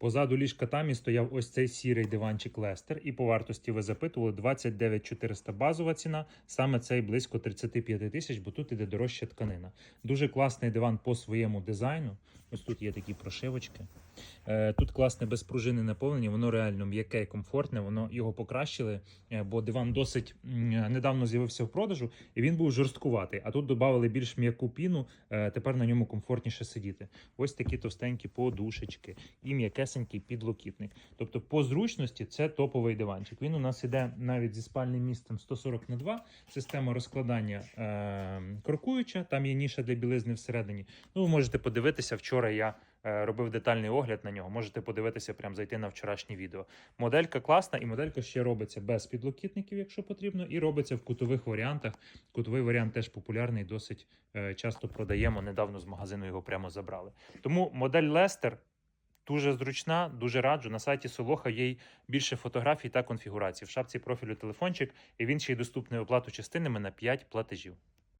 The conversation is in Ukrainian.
Позаду ліжка тамі стояв ось цей сірий диванчик Лестер, і по вартості ви запитували 29 400 базова ціна, саме цей близько 35 тисяч, бо тут іде дорожча тканина. Дуже класний диван по своєму дизайну. Ось тут є такі прошивочки. Е, Тут класне безпружинне наповнення, воно реально м'яке і комфортне, воно його покращили, е, бо диван досить недавно з'явився в продажу, і він був жорсткуватий. А тут додали більш м'яку піну, е, тепер на ньому комфортніше сидіти. Ось такі товстенькі подушечки і м'якесенький підлокітник. Тобто, по зручності це топовий диванчик. Він у нас іде навіть зі спальним місцем 140 на 2 система розкладання е, крокуюча, там є ніша для білизни всередині. Ну, ви можете подивитися, вчора я е, робив детальний огляд на нього. Можете подивитися, прям зайти на вчорашнє відео. Моделька класна, і моделька ще робиться без підлокітників, якщо потрібно, і робиться в кутових варіантах. Кутовий варіант теж популярний, досить е, часто продаємо. Недавно з магазину його прямо забрали. Тому модель Лестер. Дуже зручна, дуже раджу. На сайті Солоха є більше фотографій та конфігурацій. В шапці профілю телефончик, і він ще й доступний оплату частинами на 5 платежів.